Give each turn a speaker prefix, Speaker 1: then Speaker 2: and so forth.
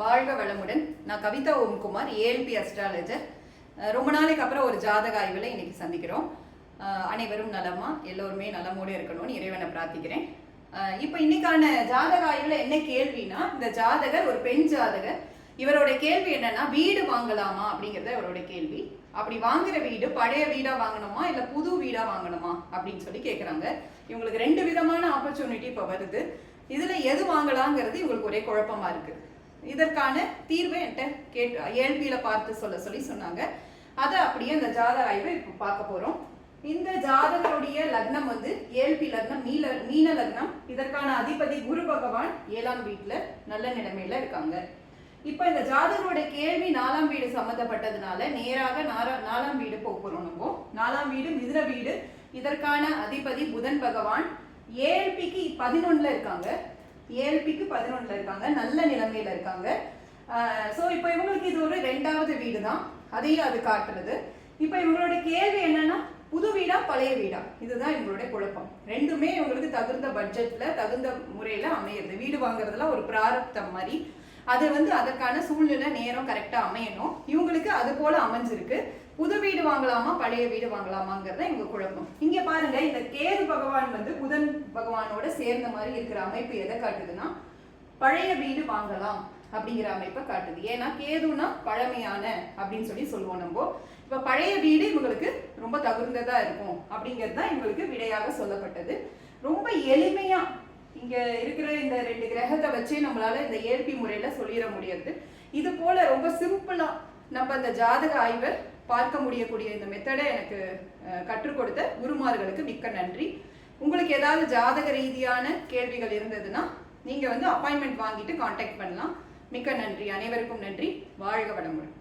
Speaker 1: வாழ்க வளமுடன். நான் கவிதா ஓம்குமார் ஏஎல்பி அஸ்ட்ராலஜர் ரொம்ப நாளைக்கு அப்புறம் ஒரு ஜாதக ஆய்வில் இன்னைக்கு சந்திக்கிறோம். அனைவரும் நலமா எல்லோருமே நலமோடு இருக்கணும்னு இறைவனை பிரார்த்திக்கிறேன். இப்போ இன்னைக்கான ஜாதக ஆய்வில் என்ன கேள்வினா இந்த ஜாதகர் ஒரு பெண் ஜாதகர். இவரோட கேள்வி என்னன்னா வீடு வாங்கலாமா அப்படிங்கிறது இவரோட கேள்வி. அப்படி வாங்குற வீடு பழைய வீடா வாங்கணுமா இல்ல புது வீடா வாங்கணுமா அப்படின்னு சொல்லி கேக்குறாங்க. இவங்களுக்கு ரெண்டு விதமான ஆப்பர்ச்சுனிட்டி இப்போ வருது. இதுல எது வாங்கலாங்கிறது இவங்களுக்கு ஒரே குழப்பமா இருக்கு. இதற்கான தீர்வை என்கிட்ட கேட்டு ஏழ்பியில் பார்த்து சொல்ல சொல்லி சொன்னாங்க. அதை அப்படியே அந்த ஜாதக ஆய்வை இப்போ பார்க்க போகிறோம் இந்த ஜாதகருடைய லக்னம் வந்து ஏழ்பி லக்னம் மீல மீன லக்னம். இதற்கான அதிபதி குரு பகவான் ஏழாம் வீட்டில் நல்ல நிலைமையில இருக்காங்க. இப்போ இந்த ஜாதகரோட கேள்வி நாலாம் வீடு சம்மந்தப்பட்டதுனால நேராக நாலா நாலாம் வீடு போக போறோம் நம்ம. நாலாம் வீடு மிதிர வீடு. இதற்கான அதிபதி புதன் பகவான். ஏழ்பிக்கு பதினொன்னுல இருக்காங்க. ஏழ்பிக்கு பதினொன்றில் இருக்காங்க நல்ல நிலைமையில் இருக்காங்க. ஸோ இப்போ இவங்களுக்கு இது ஒரு ரெண்டாவது வீடு தான் அதையும் அது காட்டுறது. இப்போ இவங்களோட கேள்வி என்னன்னா புது வீடா பழைய வீடா? இதுதான் இவங்களுடைய குழப்பம். ரெண்டுமே இவங்களுக்கு தகுந்த பட்ஜெட்ல தகுந்த முறையில அமையிறது வீடு வாங்குறதுல ஒரு பிராரப்தம் மாதிரி. அது வந்து அதற்கான சூழ்நிலை நேரம் கரெக்டாக அமையணும். இவங்களுக்கு அது போல அமைஞ்சிருக்கு. புது வீடு வாங்கலாமா பழைய வீடு வாங்கலாமாங்கிறத இங்க குழப்பம். இங்க பாருங்க இந்த கேது பகவான் வந்து புதன் பகவானோட சேர்ந்த மாதிரி இருக்கிற அமைப்பு எதை காட்டுதுன்னா பழைய வீடு வாங்கலாம் அப்படிங்கிற அமைப்பை காட்டுது. ஏன்னா கேதுனா பழமையான அப்படின்னு சொல்லி சொல்லுவோம் நம்ம. இப்ப பழைய வீடு இவங்களுக்கு ரொம்ப தகுந்ததா இருக்கும் அப்படிங்கிறது தான் இவங்களுக்கு விடையாக சொல்லப்பட்டது. ரொம்ப எளிமையா இங்க இருக்கிற இந்த ரெண்டு கிரகத்தை வச்சே நம்மளால இந்த இயற்பி முறையில சொல்லிட முடியாது. இது போல ரொம்ப சிம்பிளா நம்ம இந்த ஜாதக ஆய்வை பார்க்க முடியக்கூடிய இந்த மெத்தடை எனக்கு கற்றுக் கொடுத்த குருமார்களுக்கு மிக்க நன்றி. உங்களுக்கு ஏதாவது ஜாதக ரீதியான கேள்விகள் இருந்ததுன்னா நீங்க வந்து அப்பாயின்மெண்ட் வாங்கிட்டு காண்டாக்ட் பண்ணலாம். மிக்க நன்றி. அனைவருக்கும் நன்றி. வாழ்க வளமுடன்.